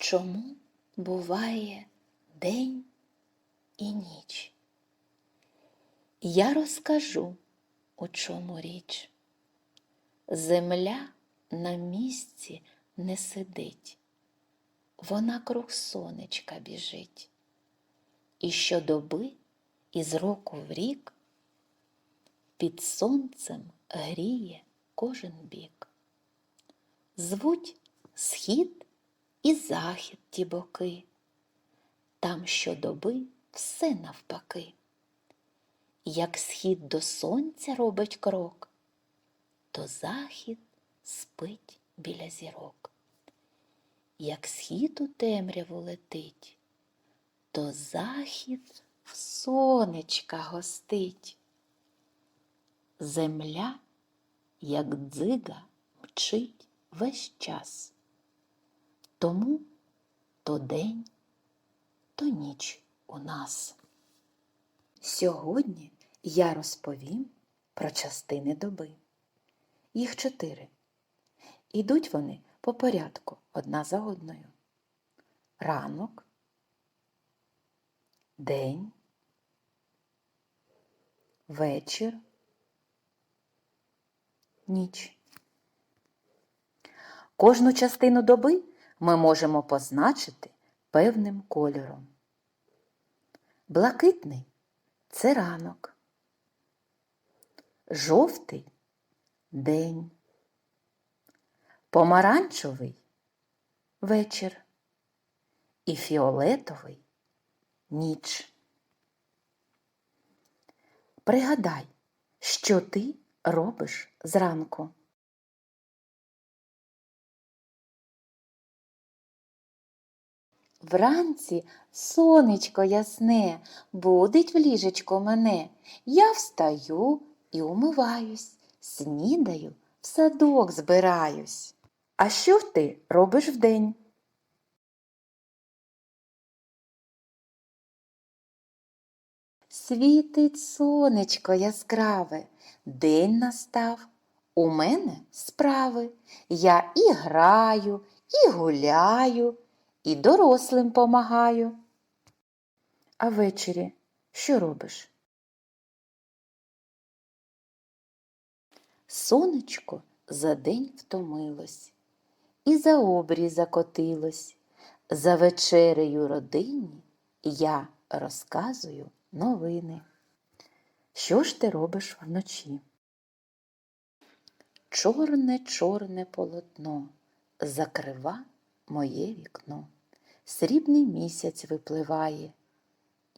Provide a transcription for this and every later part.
чому буває день і ніч? Я розкажу, у чому річ. Земля на місці не сидить, вона круг сонечка біжить. І щодоби із року в рік під сонцем гріє кожен бік. Звуть схід і захід ті боки, там щодоби все навпаки. Як схід до сонця робить крок, то захід спить біля зірок. Як схід у темряву летить, то захід в сонечка гостить. Земля, як дзига, мчить весь час. Тому то день, то ніч у нас. Сьогодні я розповім про частини доби. Їх чотири. Ідуть вони по порядку одна за одною. Ранок, день, вечір, ніч. Кожну частину доби ми можемо позначити певним кольором. Блакитний це ранок, жовтий день, помаранчевий вечір і фіолетовий ніч. Пригадай, що ти робиш зранку. Вранці сонечко ясне, будить в ліжечко мене. Я встаю і умиваюсь, снідаю, в садок збираюсь. А що ти робиш вдень? Світить сонечко яскраве, день настав. У мене справи. Я і граю, і гуляю, і дорослим помагаю. А ввечері що робиш? Сонечко за день втомилось, і за обрій закотилось. За вечерею родині я розказую новини. Що ж ти робиш вночі? Чорне, чорне полотно закрива моє вікно. Срібний місяць випливає.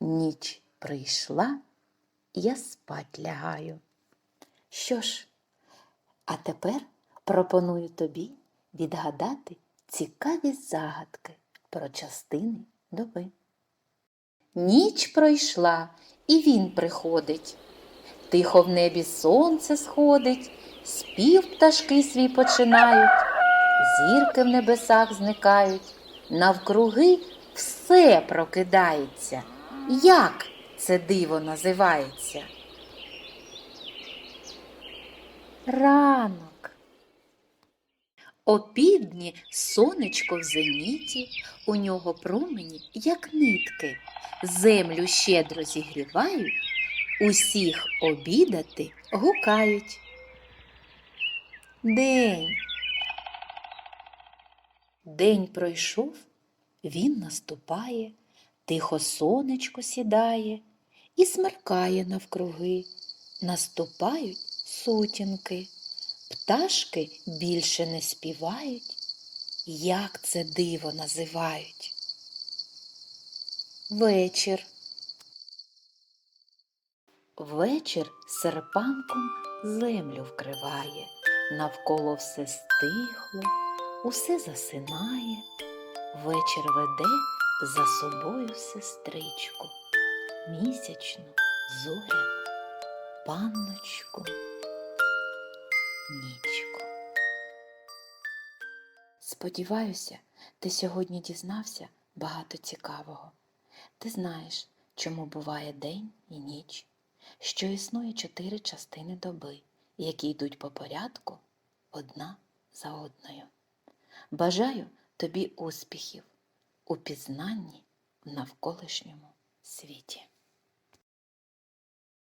Ніч прийшла, я спать лягаю. Що ж, а тепер пропоную тобі відгадати цікаві загадки про частини доби. Ніч пройшла, і він приходить. Тихо в небі сонце сходить, спів пташки свій починають, зірки в небесах зникають, навкруги все прокидається. Як це диво називається? Ранок. Опівдні сонечко в зеніті, у нього промені, як нитки, землю щедро зігрівають, усіх обідати гукають. День. День пройшов, він наступає, тихо сонечко сідає і смеркає навкруги. Наступають сутінки, пташки більше не співають. Як це диво називають? Вечір. Вечір серпанком землю вкриває, навколо все стихло, усе засинає, вечір веде за собою сестричку, місячну, зоряну, панночку, нічку. Сподіваюся, ти сьогодні дізнався багато цікавого. Ти знаєш, чому буває день і ніч, що існує чотири частини доби, які йдуть по порядку одна за одною. Бажаю тобі успіхів, у пізнанні в навколишньому світі.